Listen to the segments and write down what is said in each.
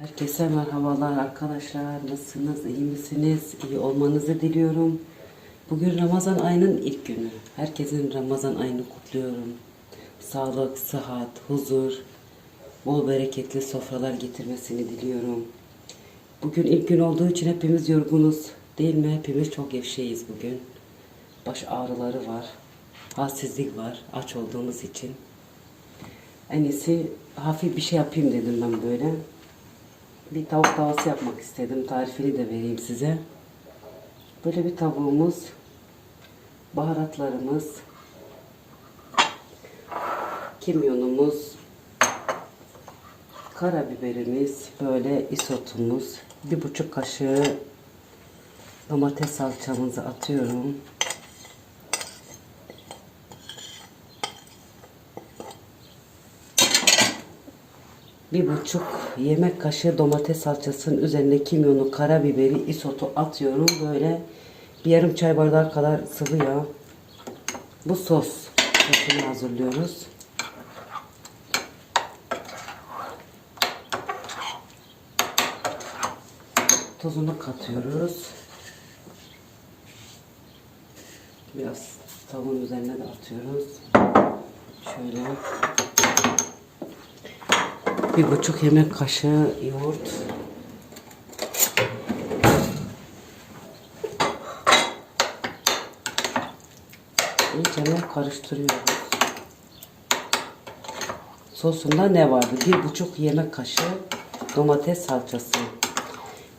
Herkese merhabalar arkadaşlar. Nasılsınız? iyi misiniz? İyi olmanızı diliyorum. Bugün Ramazan ayının ilk günü. Herkesin Ramazan ayını kutluyorum. Sağlık, sıhhat, huzur, bol bereketli sofralar getirmesini diliyorum. Bugün ilk gün olduğu için hepimiz yorgunuz. Değil mi? Hepimiz çok gevşeyiz bugün. Baş ağrıları var. Halsizlik var. Aç olduğumuz için. En iyisi hafif bir şey yapayım dedim ben böyle. Bir tavuk tavası yapmak istedim. Tarifini de vereyim size. Böyle bir tavuğumuz, baharatlarımız, kimyonumuz, karabiberimiz, böyle isotumuz, bir buçuk kaşığı domates salçamızı atıyorum. Bir buçuk yemek kaşığı domates salçasının üzerine kimyonu, karabiberi, isotu atıyorum. Böyle bir yarım çay bardağı kadar sıvı yağ. Bu sos. Sosunu hazırlıyoruz. Tuzunu katıyoruz. Biraz tavuğun üzerine de atıyoruz. Şöyle. Bir buçuk yemek kaşığı yoğurt. İyice karıştırıyoruz. Sosunda ne vardı? Bir buçuk yemek kaşığı domates salçası.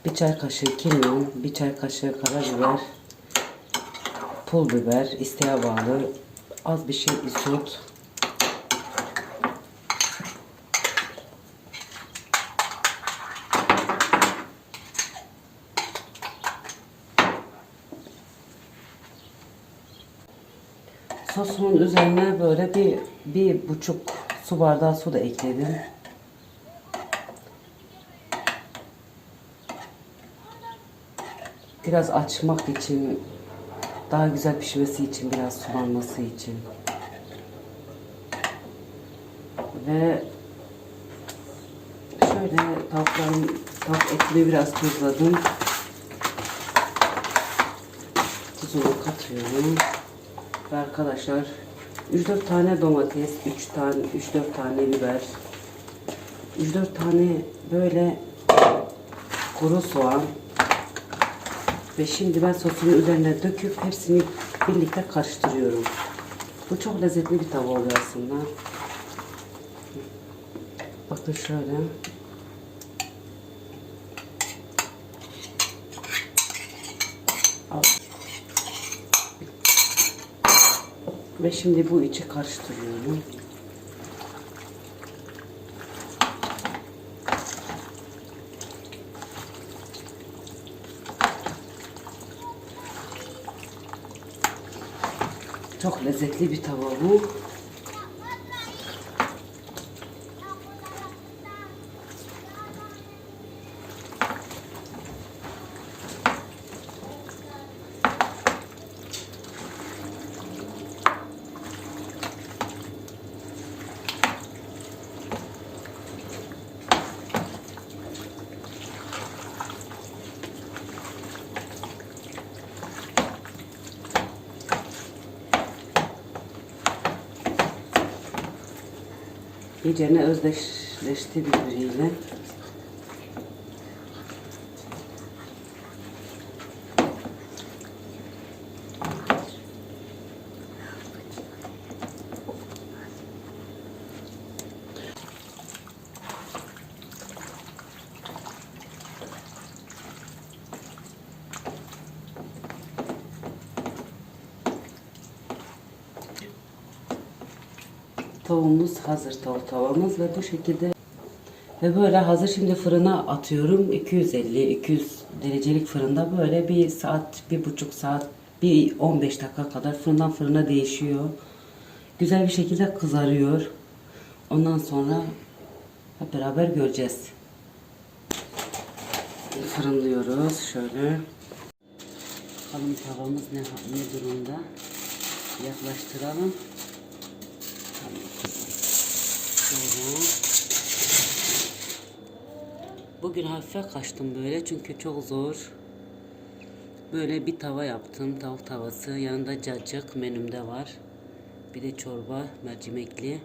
Bir çay kaşığı kimyon, bir çay kaşığı karabiber, pul biber, isteğe bağlı, az bir şey isot, Sosumun üzerine böyle bir, bir buçuk su bardağı su da ekledim. Biraz açmak için, daha güzel pişmesi için, biraz sulanması için. Ve şöyle tavukların, tavuk etini biraz tuzladım. Tuzunu katıyorum. Ve arkadaşlar 3-4 tane domates, 3 tane 3-4 tane biber, 3-4 tane böyle kuru soğan ve şimdi ben sosunun üzerine döküp hepsini birlikte karıştırıyorum. Bu çok lezzetli bir tava oluyor aslında. Bakın şöyle. Ve şimdi bu içi karıştırıyorum. Çok lezzetli bir tava bu. İyicene özdeşleşti birbiriyle. Tavuğumuz hazır tavuk tavamız ve bu şekilde ve böyle hazır. Şimdi fırına atıyorum. 250-200 derecelik fırında böyle bir saat bir buçuk saat bir 15 dakika kadar fırından fırına değişiyor. Güzel bir şekilde kızarıyor. Ondan sonra hep beraber göreceğiz. Fırınlıyoruz şöyle. Bakalım tavamız ne, ne durumda? Yaklaştıralım Bu bugün hafife kaçtım böyle çünkü çok zor. Böyle bir tava yaptım. Tavuk tavası. Yanında cacık menümde var. Bir de çorba mercimekli.